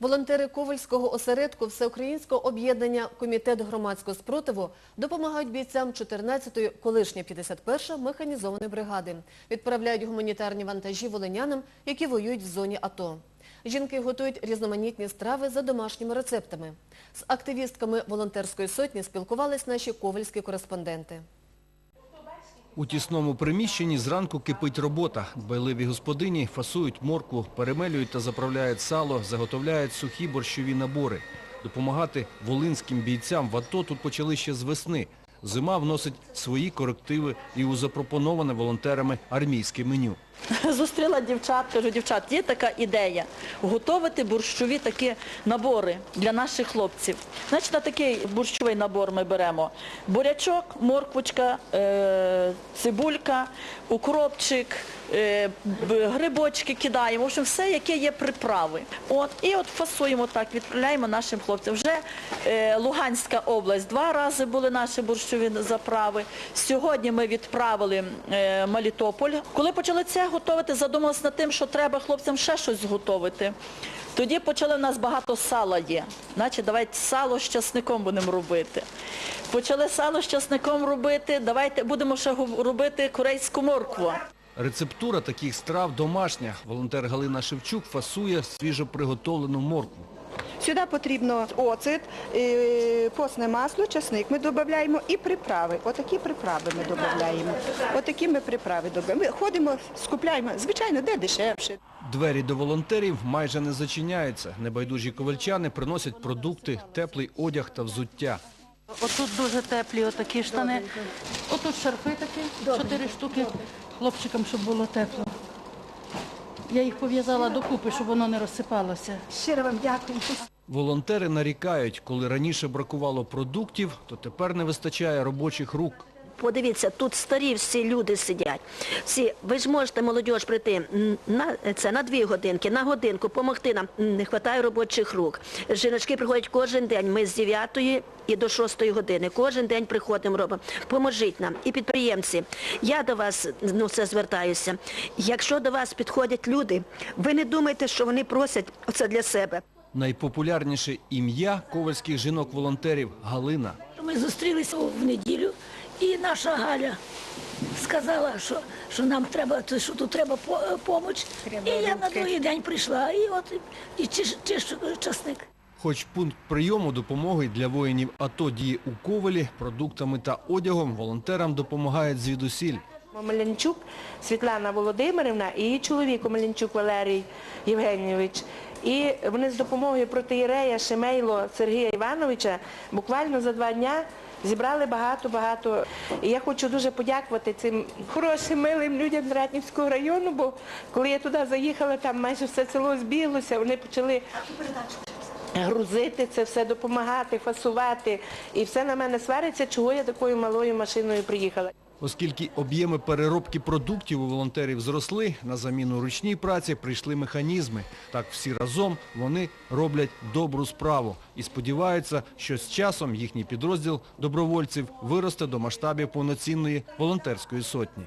Волонтери Ковальського осередку Всеукраїнського об'єднання Комітет громадського спротиву допомагають бійцям 14-ї, колишньої 51-ї механізованої бригади. Відправляють гуманітарні вантажі волинянам, які воюють в зоні АТО. Жінки готують різноманітні страви за домашніми рецептами. З активістками волонтерської сотні спілкувались наші ковальські кореспонденти. У тісному приміщенні зранку кипить робота. Дбайливі господині фасують моркву, перемелюють та заправляють сало, заготовляють сухі борщові набори. Допомагати волинським бійцям в АТО тут почали ще з весни. Зима вносить свої корективи і у запропоноване волонтерами армійське меню. Зустріла дівчат, кажу, дівчат, є така ідея готувати борщові такі набори для наших хлопців. Значить, на такий борщовий набор ми беремо бурячок, морквочка, е, цибулька, укропчик, е, грибочки кидаємо. В общем, все, яке є приправи. От, і от фасуємо так, відправляємо нашим хлопцям. Вже е, Луганська область, два рази були наші борщові заправи. Сьогодні ми відправили Мелітополь. Коли почали це готувати, задумалися над тим, що треба хлопцям ще щось зготовити. Тоді почали в нас багато сала є. Значить, давайте сало з часником будемо робити. Почали сало з часником робити, давайте будемо ще робити корейську моркву. Рецептура таких страв домашня. Волонтер Галина Шевчук фасує свіжоприготовлену моркву. Сюди потрібно оцет, е, постне масло, часник ми додаємо і приправи. Отакі приправи ми додаємо. Отакі ми приправи додаємо. Ми ходимо, скупляємо, звичайно, де дешевше. Двері до волонтерів майже не зачиняються. Небайдужі ковальчани приносять продукти, теплий одяг та взуття. Отут дуже теплі отакі штани. Отут шарфи такі, чотири штуки хлопчикам, щоб було тепло. Я їх пов'язала докупи, щоб воно не розсипалося. Щиро вам дякую. Волонтери нарікають, коли раніше бракувало продуктів, то тепер не вистачає робочих рук. Подивіться, тут старі всі люди сидять. Всі, ви ж можете, молодь, прийти на це на дві годинки, на годинку, допомогти нам. Не вистачає робочих рук. Жіночки приходять кожен день. Ми з 9 і до 6 години. Кожен день приходимо, робимо. Поможіть нам. І підприємці. Я до вас ну це звертаюся. Якщо до вас підходять люди, ви не думайте, що вони просять оце для себе. Найпопулярніше ім'я ковальських жінок-волонтерів – Галина. Ми зустрілися в неділю, і наша Галя сказала, що, що нам треба, що тут треба допомога. І я на другий день прийшла, і от і чиш, чищу часник. Хоч пункт прийому допомоги для воїнів АТО діє у Ковалі, продуктами та одягом волонтерам допомагають звідусіль. Мелянчук Світлана Володимирівна і її чоловік Мелянчук Валерій Євгенійович. І вони з допомогою протиєрея Шемейло Сергія Івановича буквально за два дня зібрали багато-багато. І я хочу дуже подякувати цим хорошим, милим людям з Ратнівського району, бо коли я туди заїхала, там майже все село збіглося, вони почали грузити це все, допомагати, фасувати. І все на мене свариться, чого я такою малою машиною приїхала. Оскільки об'єми переробки продуктів у волонтерів зросли, на заміну ручній праці прийшли механізми. Так всі разом вони роблять добру справу і сподіваються, що з часом їхній підрозділ добровольців виросте до масштабів повноцінної волонтерської сотні.